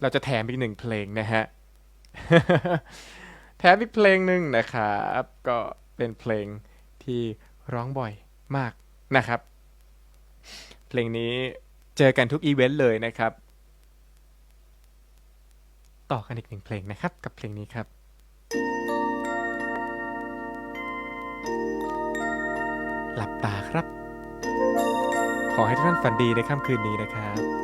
เราจะแถมอีกหนึ่งเพลงนะฮะ แถมอีกเพลงหนึ่งนะครับ ก็เป็นเพลงที่ร้องบ่อยมากนะครับ เพลงนี้เจอกันทุกอีเวนต์เลยนะครับ ต่อกันอีกหนึ่งเพลงนะครับกับเพลงนี้ครับหลับตาครับ ขอให้ทุกท่านฝันดีในค่ำคืนนี้นะครับ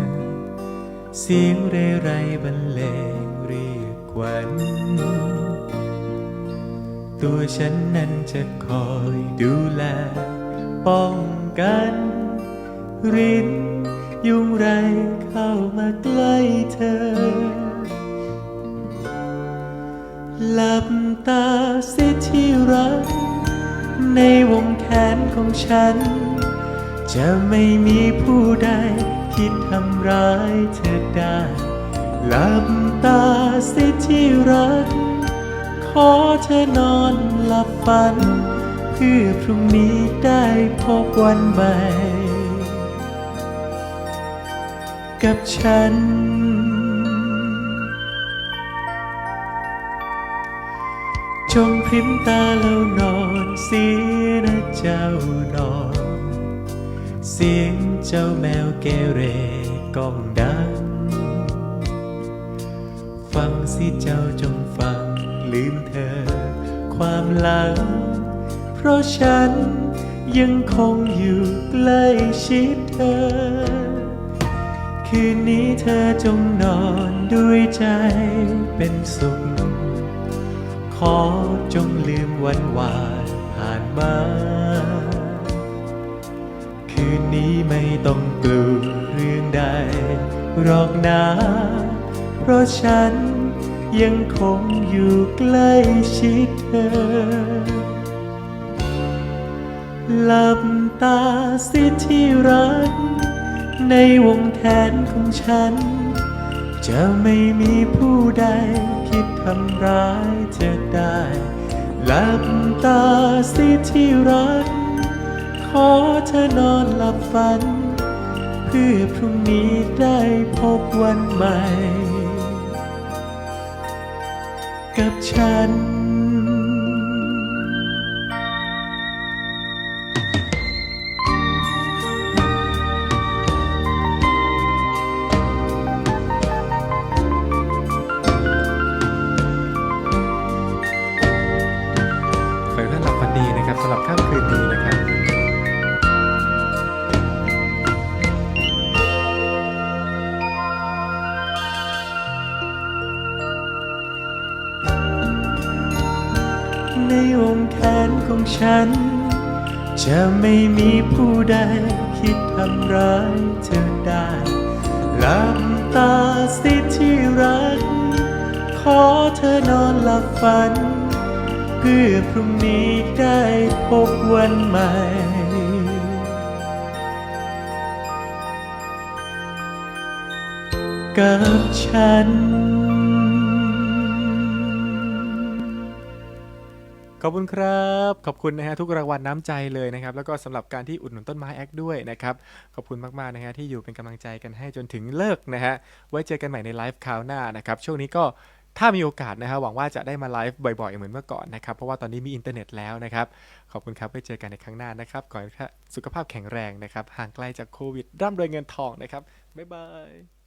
เสียงเรไรบรรเลงเรียกขวัญ ตัวฉันนั้นจะคอยดูแล ป้องกันรินยุงไรเข้ามาใกล้เธอ หลับตาเสิที่รัก ในวงแขนของฉัน จะไม่มีผู้ใด คิดทำร้ายเธอได้หลับตาสิที่รัก ขอเธอนอนหลับฝัน เพื่อพรุ่งนี้ได้พบวันใหม่ กับฉันจงพริมตาแล้วนอนเสียนะเจ้านอน เสียงเจ้าแมวเกเรก้องดัง ฟังสิเจ้าจงฟังลืมเธอ ความหลัง เพราะฉันยังคงอยู่ใกล้ชิดเธอ คืนนี้เธอจงนอนด้วยใจเป็นสุข ขอจงลืมวันวานผ่านมา นี้ไม่ต้องกลัวเรื่องใดหรอกนะเพราะฉันยังคงอยู่ใกล้ชิดเธอ หลับตาสิที่รัก ในวงแขนของฉัน จะไม่มีผู้ใดคิดทำร้ายเธอได้ หลับตาสิที่รัก ขอเธอนอนหลับฝัน เพื่อพรุ่งนี้ได้พบวันใหม่ กับฉัน วงแขนของฉัน จะไม่มีผู้ใดคิดทำร้ายเธอได้หลับตาสิที่รัก ขอเธอนอนหลับฝัน เพื่อพรุ่งนี้ได้พบวันใหม่กับฉัน ขอบคุณครับ ขอบคุณนะฮะทุกรางวัลน้ำใจเลยนะครับ แล้วก็สำหรับการที่อุดหนุนต้นไม้แอคด้วยนะครับ ขอบคุณมากๆนะฮะที่อยู่เป็นกำลังใจกันให้จนถึงเลิกนะฮะ ไว้เจอกันใหม่ในไลฟ์คราวหน้านะครับ ช่วงนี้ก็ถ้ามีโอกาสนะฮะหวังว่าจะได้มาไลฟ์บ่อยๆ เหมือนเมื่อก่อนนะครับ เพราะว่าตอนนี้มีอินเทอร์เน็ตแล้วนะครับ ขอบคุณครับไว้เจอกันในครั้งหน้านะครับขอให้สุขภาพแข็งแรงนะครับห่างไกลจากโควิดร่ำรวยเงินทองนะครับบ๊ายบาย